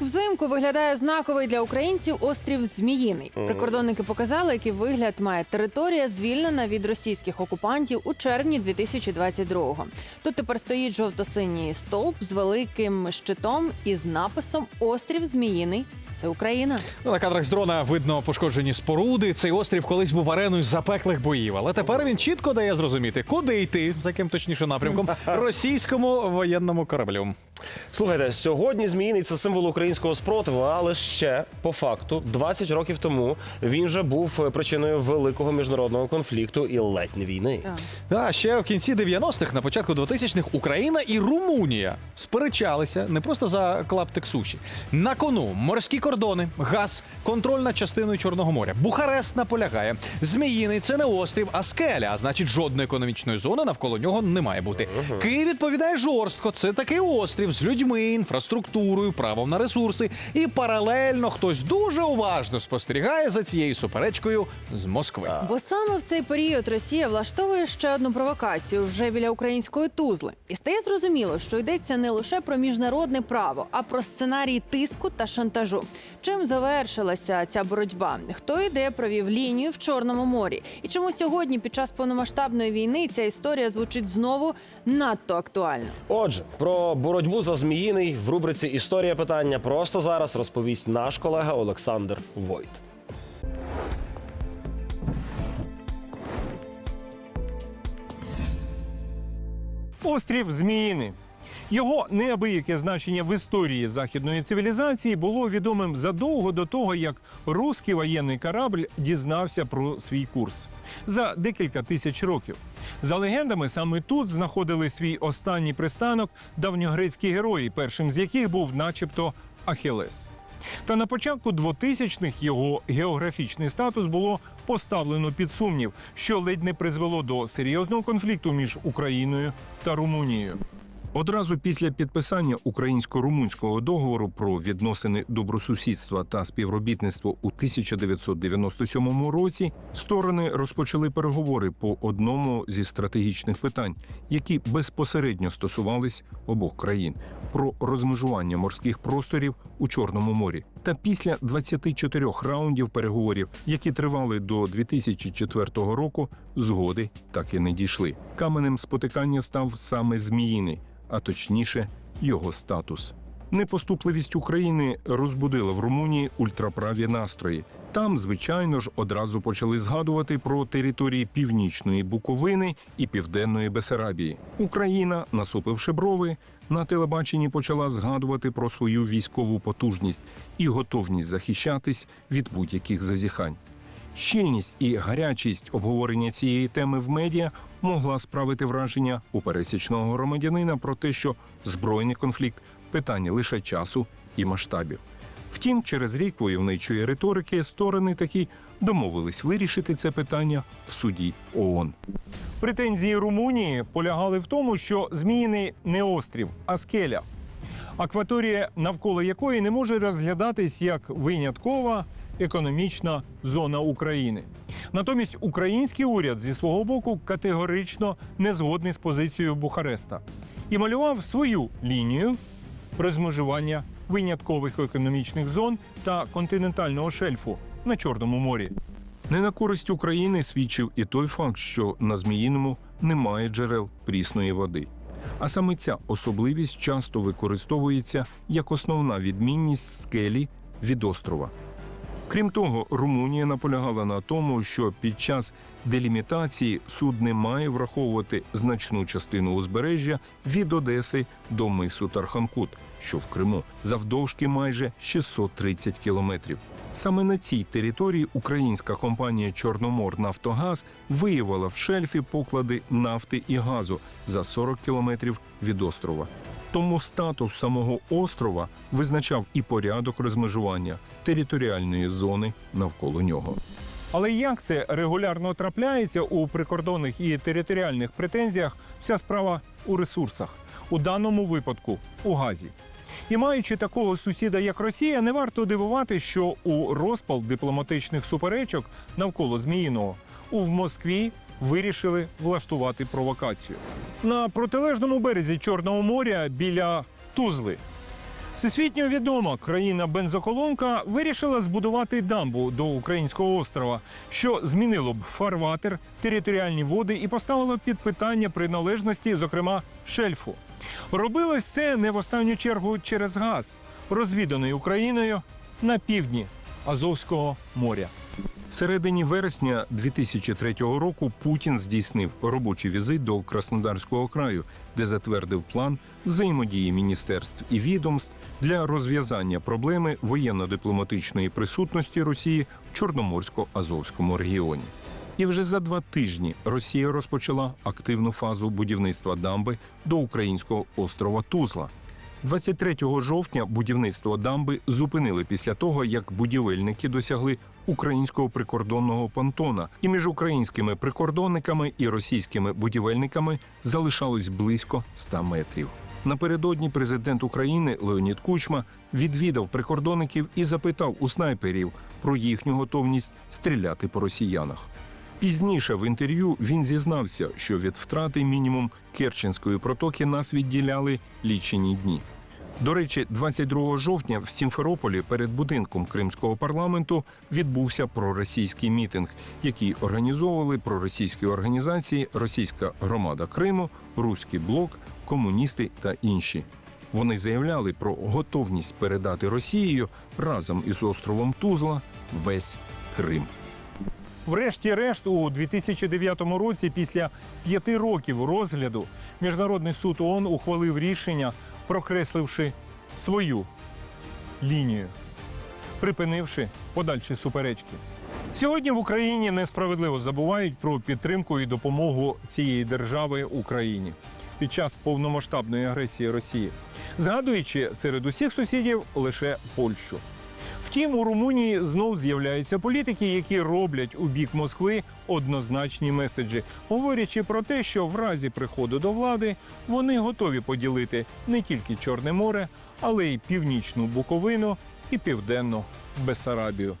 Як взимку виглядає знаковий для українців острів Зміїний. Прикордонники показали, який вигляд має територія, звільнена від російських окупантів у червні 2022-го. Тут тепер стоїть жовто-синій стовп з великим щитом із написом Острів Зміїний. Це Україна. Ну, На кадрах з дрона видно пошкоджені споруди. Цей острів колись був ареною запеклих боїв, але тепер він чітко дає зрозуміти, куди йти, за яким точніше напрямком російському воєнному кораблю. Слухайте, сьогодні зміїний це символ українського спротиву, але ще по факту, 20 років тому він вже був причиною великого міжнародного конфлікту і ледь не війни. А ще в кінці 90-х, на початку 2000-х, Україна і Румунія сперечалися не просто за клаптик суші. На кону морські кордони, газ, контроль над частиною Чорного моря. Бухарест наполягає. Зміїний це не острів, а скеля. А значить, жодної економічної зони навколо нього не має бути. Київ відповідає жорстко. Це такий острів з людьми, інфраструктурою, правом на ресурси. І паралельно хтось дуже уважно спостерігає за цією суперечкою з Москви. Бо саме в цей період Росія влаштовує ще одну провокацію вже біля української тузли. І стає зрозуміло, що йдеться не лише про міжнародне право, а про сценарій тиску та шантажу. Чим завершилася ця боротьба? Хто і де провів лінію в Чорному морі? І чому сьогодні, під час повномасштабної війни, ця історія звучить знову надто актуально? Отже, про боротьбу за зміїний в рубриці Історія питання просто зараз розповість наш колега Олександр Войт. Острів Зміїни. Його неабияке значення в історії західної цивілізації було відомим задовго до того, як руський воєнний корабль дізнався про свій курс за декілька тисяч років. За легендами, саме тут знаходили свій останній пристанок давньогрецькі герої, першим з яких був, начебто, Ахілес. Та на початку 2000-х його географічний статус було поставлено під сумнів, що ледь не призвело до серйозного конфлікту між Україною та Румунією. Одразу після підписання українсько-румунського договору про відносини добросусідства та співробітництво у 1997 році сторони розпочали переговори по одному зі стратегічних питань, які безпосередньо стосувались обох країн про розмежування морських просторів у Чорному морі. Та після 24 раундів переговорів, які тривали до 2004 року, згоди так і не дійшли. Каменем спотикання став саме Зміїний, а точніше, його статус. Непоступливість України розбудила в Румунії ультраправі настрої. Там, звичайно ж, одразу почали згадувати про території північної Буковини і південної Бесарабії. Україна, насупивши брови, на телебаченні почала згадувати про свою військову потужність і готовність захищатись від будь-яких зазіхань. Щільність і гарячість обговорення цієї теми в медіа могла справити враження у пересічного громадянина про те, що збройний конфлікт питання лише часу і масштабів. Втім, через рік войовничої риторики сторони таки домовились вирішити це питання в суді ООН. Претензії Румунії полягали в тому, що Зміїний не острів, а скеля. Акваторія, навколо якої не може розглядатись як виняткова економічна зона України. Натомість український уряд зі свого боку категорично не згодний з позицією Бухареста і малював свою лінію розмежування виняткових економічних зон та континентального шельфу на Чорному морі. Не на користь України свідчив і той факт, що на Зміїному немає джерел прісної води. А саме ця особливість часто використовується як основна відмінність скелі від острова. Крім того, Румунія наполягала на тому, що під час делімітації суд не має враховувати значну частину узбережжя від Одеси до мису Тарханкут, що в Криму завдовжки майже 630 кілометрів. Саме на цій території українська компанія Чорномор Нафтогаз виявила в шельфі поклади нафти і газу за 40 кілометрів від острова. Тому статус самого острова визначав і порядок розмежування територіальної зони навколо нього. Але як це регулярно трапляється у прикордонних і територіальних претензіях? Вся справа у ресурсах, у даному випадку у газі. І маючи такого сусіда, як Росія, не варто дивувати, що у розпал дипломатичних суперечок навколо Зміїного у в Москві вирішили влаштувати провокацію. На протилежному березі Чорного моря біля Тузли Всесвітньо відома країна бензоколонка вирішила збудувати дамбу до українського острова, що змінило б фарватер, територіальні води і поставило під питання приналежності, зокрема шельфу. Робилось це не в останню чергу через газ, розвіданий Україною на півдні Азовського моря. В середині вересня 2003 року Путін здійснив робочий візит до Краснодарського краю, де затвердив план взаємодії міністерств і відомств для розв'язання проблеми воєнно-дипломатичної присутності Росії в Чорноморсько-Азовському регіоні. І вже за два тижні Росія розпочала активну фазу будівництва дамби до українського острова Тузла. 23 жовтня будівництво дамби зупинили після того, як будівельники досягли українського прикордонного понтона, і між українськими прикордонниками і російськими будівельниками залишалось близько 100 метрів. Напередодні президент України Леонід Кучма відвідав прикордонників і запитав у снайперів про їхню готовність стріляти по росіянах. Пізніше в інтерв'ю він зізнався, що від втрати мінімум Керченської протоки нас відділяли лічені дні. До речі, 22 жовтня в Сімферополі перед будинком Кримського парламенту відбувся проросійський мітинг, який організовували проросійські організації Російська громада Криму, Руський блок, комуністи та інші. Вони заявляли про готовність передати Росією разом із островом Тузла весь Крим. Врешті-решт, у 2009 році, після п'яти років розгляду, Міжнародний суд ООН ухвалив рішення, прокресливши свою лінію, припинивши подальші суперечки. Сьогодні в Україні несправедливо забувають про підтримку і допомогу цієї держави Україні під час повномасштабної агресії Росії, згадуючи серед усіх сусідів лише Польщу. Втім, у Румунії знов з'являються політики, які роблять у бік Москви однозначні меседжі, говорячи про те, що в разі приходу до влади вони готові поділити не тільки Чорне море, але й північну Буковину і південну Бесарабію.